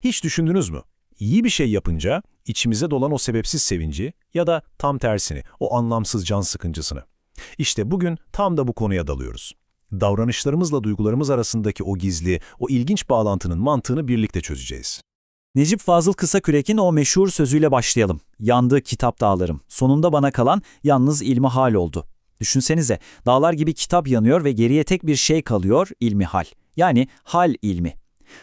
Hiç düşündünüz mü? İyi bir şey yapınca içimize dolan o sebepsiz sevinci ya da tam tersini, o anlamsız can sıkıntısını. İşte bugün tam da bu konuya dalıyoruz. Davranışlarımızla duygularımız arasındaki o gizli, o ilginç bağlantının mantığını birlikte çözeceğiz. Necip Fazıl Kısakürek'in o meşhur sözüyle başlayalım. Yandı kitap dağlarım. Sonunda bana kalan yalnız ilmi hal oldu. Düşünsenize, dağlar gibi kitap yanıyor ve geriye tek bir şey kalıyor, ilmi hal. Yani hal ilmi.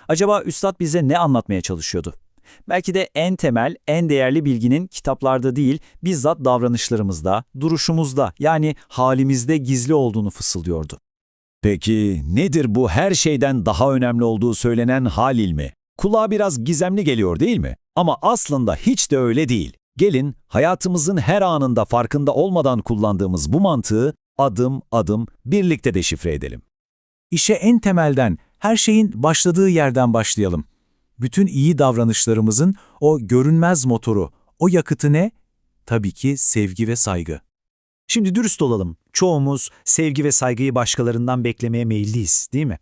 Acaba Üstad bize ne anlatmaya çalışıyordu? Belki de en temel, en değerli bilginin kitaplarda değil, bizzat davranışlarımızda, duruşumuzda yani halimizde gizli olduğunu fısıldıyordu. Peki nedir bu her şeyden daha önemli olduğu söylenen hal ilmi? Kulağa biraz gizemli geliyor değil mi? Ama aslında hiç de öyle değil. Gelin hayatımızın her anında farkında olmadan kullandığımız bu mantığı adım adım birlikte deşifre edelim. İşe en temelden, her şeyin başladığı yerden başlayalım. Bütün iyi davranışlarımızın o görünmez motoru, o yakıtı ne? Tabii ki sevgi ve saygı. Şimdi dürüst olalım. Çoğumuz sevgi ve saygıyı başkalarından beklemeye meyilliyiz, değil mi?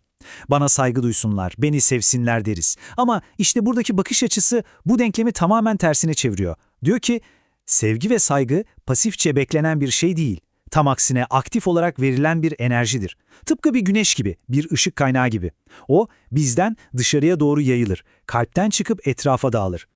Bana saygı duysunlar, beni sevsinler deriz. Ama işte buradaki bakış açısı bu denklemi tamamen tersine çeviriyor. Diyor ki, sevgi ve saygı pasifçe beklenen bir şey değil. Tam aksine aktif olarak verilen bir enerjidir. Tıpkı bir güneş gibi, bir ışık kaynağı gibi. O bizden dışarıya doğru yayılır, kalpten çıkıp etrafa dağılır.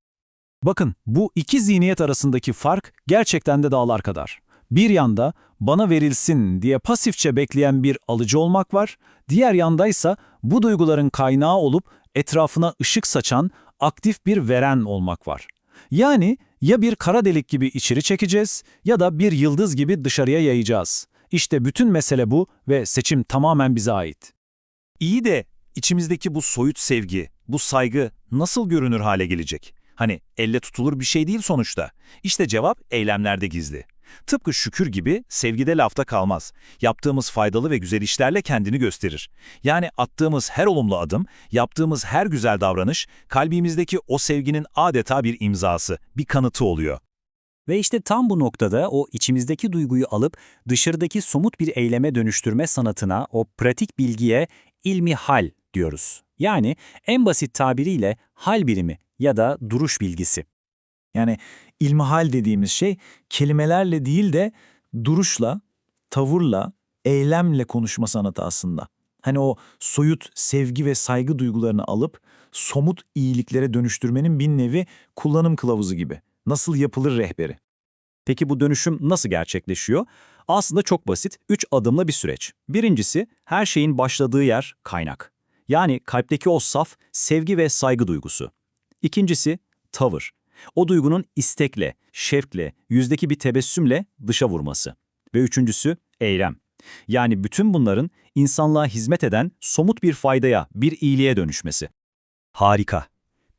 Bakın bu iki zihniyet arasındaki fark gerçekten de dağlar kadar. Bir yanda bana verilsin diye pasifçe bekleyen bir alıcı olmak var, diğer yandaysa bu duyguların kaynağı olup etrafına ışık saçan aktif bir veren olmak var. Yani ya bir kara delik gibi içeri çekeceğiz ya da bir yıldız gibi dışarıya yayacağız. İşte bütün mesele bu ve seçim tamamen bize ait. İyi de içimizdeki bu soyut sevgi, bu saygı nasıl görünür hale gelecek? Hani elle tutulur bir şey değil sonuçta. İşte cevap eylemlerde gizli. Tıpkı şükür gibi sevgide lafta kalmaz. Yaptığımız faydalı ve güzel işlerle kendini gösterir. Yani attığımız her olumlu adım, yaptığımız her güzel davranış, kalbimizdeki o sevginin adeta bir imzası, bir kanıtı oluyor. Ve işte tam bu noktada o içimizdeki duyguyu alıp dışarıdaki somut bir eyleme dönüştürme sanatına, o pratik bilgiye ilmi hal diyoruz. Yani en basit tabiriyle hal birimi ya da duruş bilgisi. Yani ilmihal dediğimiz şey kelimelerle değil de duruşla, tavırla, eylemle konuşma sanatı aslında. Hani o soyut sevgi ve saygı duygularını alıp somut iyiliklere dönüştürmenin bir nevi kullanım kılavuzu gibi. Nasıl yapılır rehberi. Peki bu dönüşüm nasıl gerçekleşiyor? Aslında çok basit, üç adımla bir süreç. Birincisi, her şeyin başladığı yer kaynak. Yani kalpteki o saf sevgi ve saygı duygusu. İkincisi, tavır. O duygunun istekle, şevkle, yüzdeki bir tebessümle dışa vurması. Ve üçüncüsü, eylem. Yani bütün bunların insanlığa hizmet eden somut bir faydaya, bir iyiliğe dönüşmesi. Harika.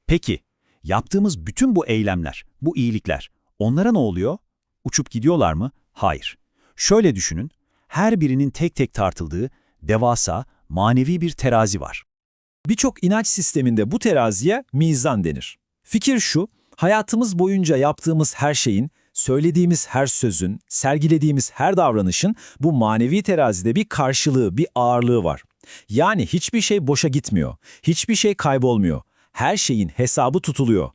Peki, yaptığımız bütün bu eylemler, bu iyilikler, onlara ne oluyor? Uçup gidiyorlar mı? Hayır. Şöyle düşünün, her birinin tek tek tartıldığı devasa, manevi bir terazi var. Birçok inanç sisteminde bu teraziye mizan denir. Fikir şu, hayatımız boyunca yaptığımız her şeyin, söylediğimiz her sözün, sergilediğimiz her davranışın bu manevi terazide bir karşılığı, bir ağırlığı var. Yani hiçbir şey boşa gitmiyor, hiçbir şey kaybolmuyor, her şeyin hesabı tutuluyor.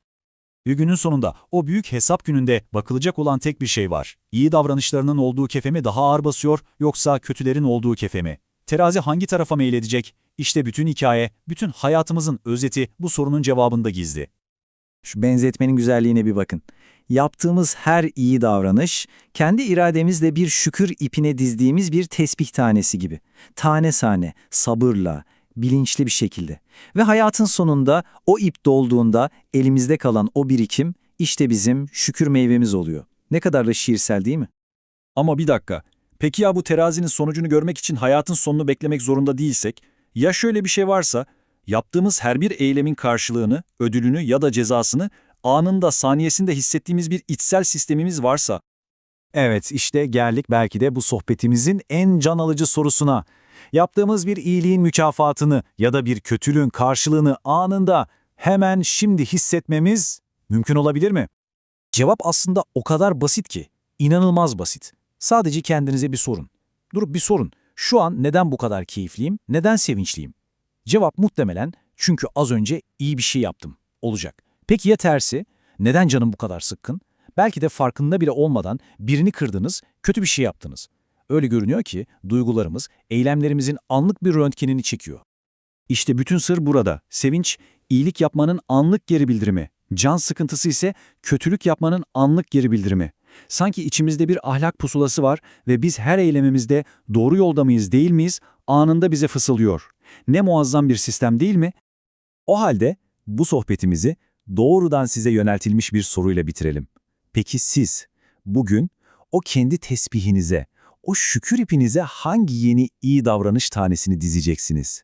Ve günün sonunda o büyük hesap gününde bakılacak olan tek bir şey var. İyi davranışlarının olduğu kefe mi daha ağır basıyor yoksa kötülerin olduğu kefe mi? Terazi hangi tarafa meyledecek? İşte bütün hikaye, bütün hayatımızın özeti bu sorunun cevabında gizli. Şu benzetmenin güzelliğine bir bakın. Yaptığımız her iyi davranış, kendi irademizle bir şükür ipine dizdiğimiz bir tesbih tanesi gibi. Tane sane, sabırla, bilinçli bir şekilde. Ve hayatın sonunda o ip dolduğunda elimizde kalan o birikim işte bizim şükür meyvemiz oluyor. Ne kadar da şiirsel değil mi? Ama bir dakika. Peki ya bu terazinin sonucunu görmek için hayatın sonunu beklemek zorunda değilsek? Ya şöyle bir şey varsa, yaptığımız her bir eylemin karşılığını, ödülünü ya da cezasını anında, saniyesinde hissettiğimiz bir içsel sistemimiz varsa? Evet, işte geldik belki de bu sohbetimizin en can alıcı sorusuna. Yaptığımız bir iyiliğin mükafatını ya da bir kötülüğün karşılığını anında hemen şimdi hissetmemiz mümkün olabilir mi? Cevap aslında o kadar basit ki, inanılmaz basit. Sadece kendinize bir sorun. Durup bir sorun. Şu an neden bu kadar keyifliyim, neden sevinçliyim? Cevap muhtemelen çünkü az önce iyi bir şey yaptım. olacak. Peki ya tersi? Neden canım bu kadar sıkkın? Belki de farkında bile olmadan birini kırdınız, kötü bir şey yaptınız. Öyle görünüyor ki duygularımız, eylemlerimizin anlık bir röntgenini çekiyor. İşte bütün sır burada. Sevinç, iyilik yapmanın anlık geri bildirimi. Can sıkıntısı ise kötülük yapmanın anlık geri bildirimi. Sanki içimizde bir ahlak pusulası var ve biz her eylemimizde doğru yolda mıyız değil miyiz anında bize fısıldıyor. Ne muazzam bir sistem değil mi? O halde bu sohbetimizi doğrudan size yöneltilmiş bir soruyla bitirelim. Peki siz bugün o kendi tesbihinize, o şükür ipinize hangi yeni iyi davranış tanesini dizeceksiniz?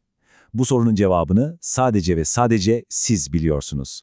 Bu sorunun cevabını sadece ve sadece siz biliyorsunuz.